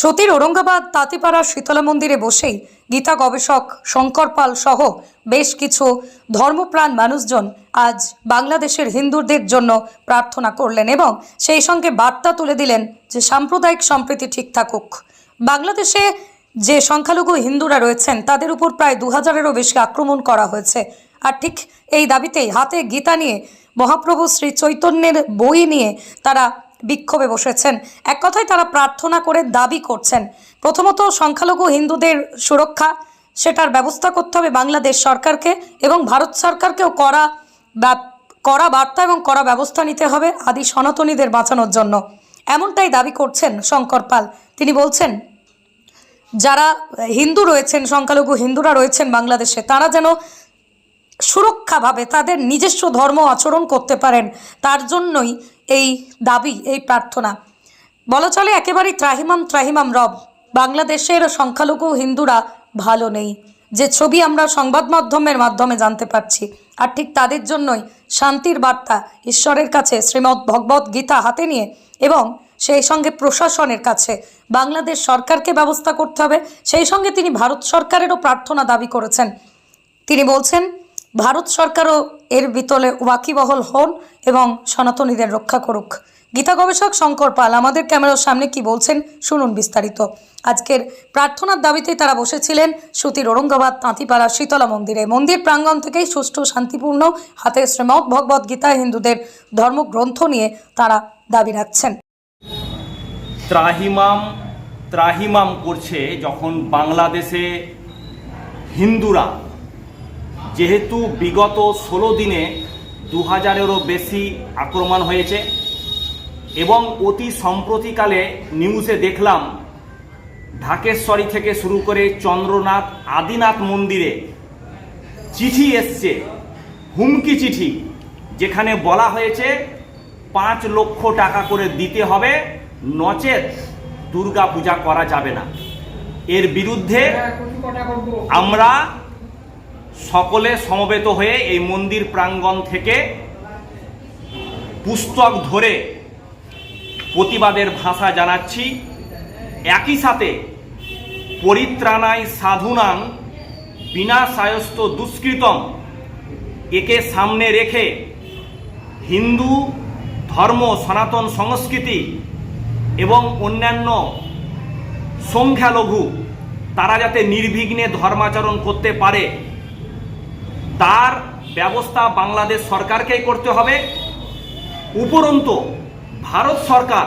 সতীর ঔরঙ্গাবাদ, তাঁতিপাড়া শীতলা মন্দিরে বসেই গীতা গবেষক শঙ্কর পাল সহ বেশ কিছু ধর্মপ্রাণ মানুষজন আজ বাংলাদেশের হিন্দুদের জন্য প্রার্থনা করলেন এবং সেই সঙ্গে বার্তা তুলে দিলেন যে সাম্প্রদায়িক সম্প্রীতি ঠিক থাকুক। বাংলাদেশে যে সংখ্যালঘু হিন্দুরা রয়েছেন, তাদের উপর প্রায় দু হাজারেরও বেশি আক্রমণ করা হয়েছে। আর ঠিক এই দাবিতেই হাতে গীতা নিয়ে মহাপ্রভু শ্রী চৈতন্যের বই নিয়ে তারা বিক্ষোভে বসেছেন। এক কথায় তারা প্রার্থনা করে দাবি করছেন। প্রথমত, সংখ্যালঘু হিন্দুদের সুরক্ষা, সেটার ব্যবস্থা করতে হবে বাংলাদেশ সরকারকে এবং ভারত সরকারকেও করা কড়া বার্তা এবং কড়া ব্যবস্থা নিতে হবে আদি সনাতনীদের বাঁচানোর জন্য। এমনটাই দাবি করছেন শঙ্কর পাল। তিনি বলছেন, যারা হিন্দু রয়েছেন, সংখ্যালঘু হিন্দুরা রয়েছেন বাংলাদেশে, তারা যেন সুরক্ষাভাবে তাদের নিজস্ব ধর্ম আচরণ করতে পারেন। তার জন্যই এই দাবি, এই প্রার্থনা। বলা চলে, একেবারেই ত্রাহিমাম ত্রাহিমাম রব। বাংলাদেশের সংখ্যালঘু হিন্দুরা ভালো নেই। যে ছবি আমরা সংবাদ মাধ্যমের মাধ্যমে জানতে পারছি, আর ঠিক তাদের জন্যই শান্তির বার্তা ঈশ্বরের কাছে শ্রীমদ্ ভগবত গীতা হাতে নিয়ে এবং সেই সঙ্গে প্রশাসনের কাছে বাংলাদেশ সরকারকে ব্যবস্থা করতে হবে। সেই সঙ্গে তিনি ভারত সরকারেরও প্রার্থনা দাবি করেছেন। তিনি বলছেন ভারত সরকারও এর বিতলে ওয়াকিবহল হন এবং সনাতনীদের রক্ষা করুক। গীতা গবেষক শঙ্কর পাল, আমাদের ক্যামেরার সামনে কি বলছেন শুনুন বিস্তারিত। আজকের প্রার্থনার দাবিতেই তারা বসেছিলেন সুতির ঔরঙ্গাবাদ, তাঁতিপাড়া, শীতলা মন্দিরে। মন্দির প্রাঙ্গণ থেকেই সুষ্ঠু, শান্তিপূর্ণ, হাতে শ্রীমৎ ভগবত গীতা হিন্দুদের ধর্মগ্রন্থ নিয়ে তারা দাবি রাখছেন। ত্রাহিমাম ত্রাহিমাম করছে যখন বাংলাদেশে হিন্দুরা যেহেতু বিগত ষোলো দিনে দু হাজারেরও বেশি আক্রমণ হয়েছে এবং অতি সম্প্রতিকালে নিউজে দেখলাম ঢাকেশ্বরী থেকে শুরু করে চন্দ্রনাথ আদিনাথ মন্দিরে চিঠি এসছে হুমকি চিঠি যেখানে বলা হয়েছে পাঁচ লক্ষ টাকা করে দিতে হবে নচেত দুর্গা পূজা করা যাবে না। এর বিরুদ্ধে আমরা সকলে সমবেত হয়ে এই মন্দির প্রাঙ্গণ থেকে পুস্তক ধরে প্রতিবাদের ভাষা জানাচ্ছি। একই সাথে পরিত্রাণায় সাধুনাং বিনাশায়স্ত দুষ্কৃতম একে সামনে রেখে হিন্দু, ধর্ম, সনাতন সংস্কৃতি এবং অন্যান্য সংখ্যালঘু, তারা যাতে নির্বিঘ্নে ধর্মাচরণ করতে পারে তার ব্যবস্থা বাংলাদেশ সরকারকেই করতে হবে। উপরন্তু, ভারত সরকার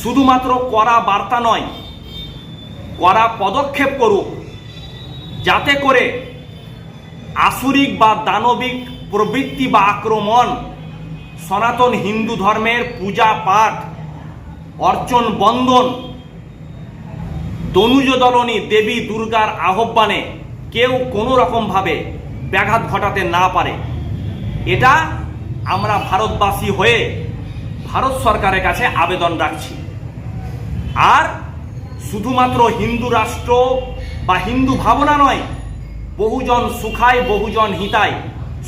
শুধুমাত্র করা বার্তা নয় করা পদক্ষেপ করুক, যাতে করে আসুরিক বা দানবিক প্রবৃত্তি বা আক্রমণ সনাতন হিন্দু ধর্মের পূজা পাঠ, অর্চন বন্ধন তনুজদলনী দেবী দুর্গার আহ্বানে কেউ কোনো রকমভাবে ব্যাঘাত ঘটাতে না পারে। এটা আমরা ভারতবাসী হয়ে ভারত সরকারের কাছে আবেদন রাখছি। আর শুধুমাত্র হিন্দু রাষ্ট্র বা হিন্দু ভাবনা নয়, বহুজন সুখায়, বহুজন হিতায়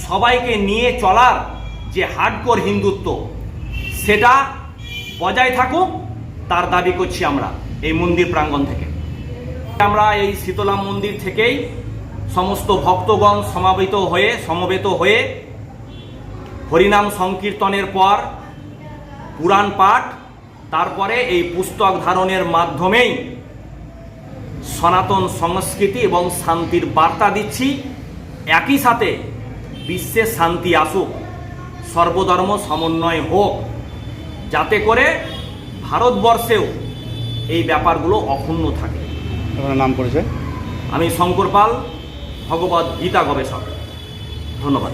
সবাইকে নিয়ে চলার যে হার্ডকোর হিন্দুত্ব, সেটা বজায় থাকুক, তার দাবি করছি আমরা এই মন্দির প্রাঙ্গণ থেকে। আমরা এই শীতলা মন্দির থেকেই সমস্ত ভক্তগণ সমাবেত হয়ে সমবেত হয়ে হরিনাম সংকীর্তনের পর পুরাণ পাঠ তারপরে এই পুস্তক ধারণের মাধ্যমেই সনাতন সংস্কৃতি এবং শান্তির বার্তা দিচ্ছি। একই সাথে বিশ্বে শান্তি আসুক সর্বধর্ম সমন্বয় হোক যাতে করে ভারতবর্ষেও এই ব্যাপারগুলো অক্ষুণ্ণ থাকে। নাম পরিচয়? আমি শঙ্কর পাল ভগবত গীতা গবেষক। ধন্যবাদ।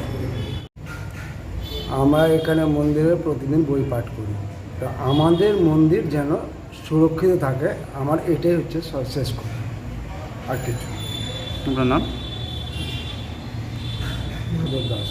আমরা এখানে মন্দিরে প্রতিদিন বই পাঠ করি। তো আমাদের মন্দির যেন সুরক্ষিত থাকে আমার এটাই হচ্ছে শেষ কথা আর কিছু আপনার নাম? দাস।